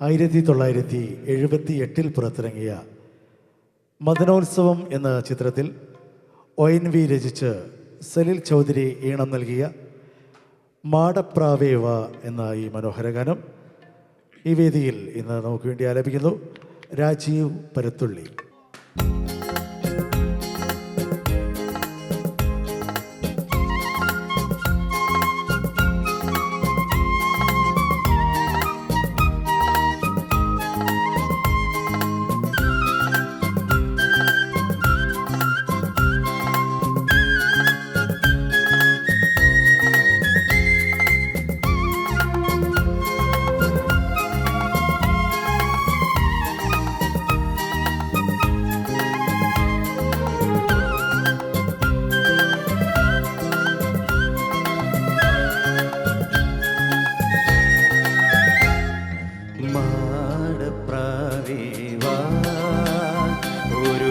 ആയിരത്തി തൊള്ളായിരത്തി എഴുപത്തി എട്ടിൽ പുറത്തിറങ്ങിയ മദനോത്സവം എന്ന ചിത്രത്തിൽ ഒ എൻ വി രചിച്ച് സലിൽ ചൗധരി ഈണം നൽകിയ മാടപ്രാവേവ എന്ന ഈ മനോഹര ഗാനം ഈ വേദിയിൽ ഇന്ന് നമുക്ക് വേണ്ടി ആലപിക്കുന്നു രാജീവ് പരത്തുള്ളി. മാടപ്രാവേവാ, ഒരു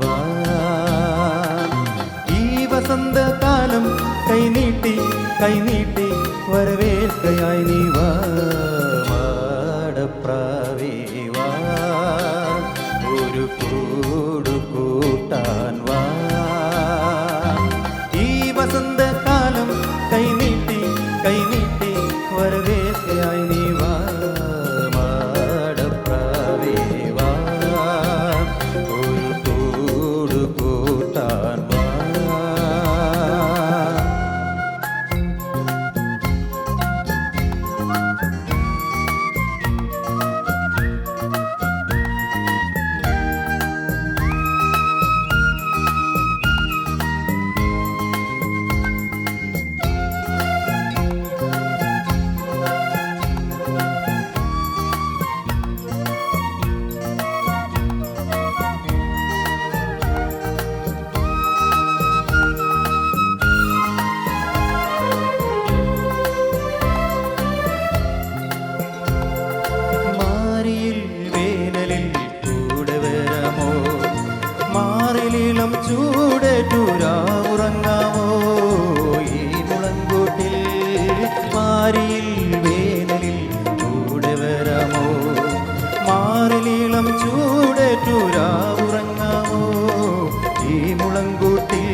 വാ. കൈനീട്ടി കൈനീട്ടി വരവേൽക്കയായി നീ ഒരു വാ കൈനീട്ടി നീ ചൂടേറ്റുരാമുറങ്ങാമോ ഈ മുളങ്കൂട്ടിൽ മാരിയിൽ വേനലിൽ കൂടെ വരാമോ? മാറിലിളം ചൂടേറ്റുരാമുറങ്ങാമോ ഈ മുളങ്കൂട്ടിൽ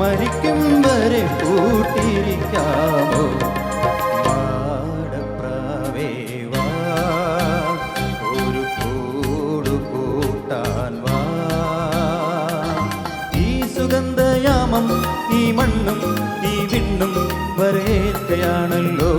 മരിക്കും വരെ കൂട്ടിരിക്കാമോ ഈ മണ്ണും ഈ വിണ്ണും വരേറ്റയാണല്ലോ.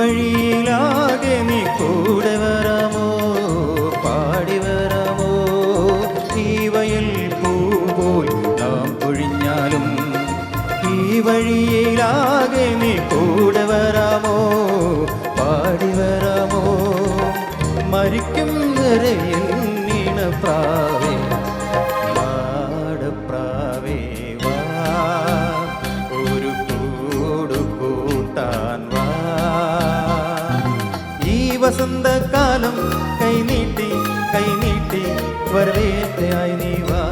വഴിയിലാകെ നീ കൂടെ വരാമോ? പാടി വരാമോ? ഈ വയൽ പൂവ് നാം പൊഴിഞ്ഞാലും ഈ വഴിയിലാകെ നീ കൂടെ വരാമോ? പാടി വരാമോ? മരിക്കും വരെ എന്നീണ പ്രാവേ वर वेत आयनी वा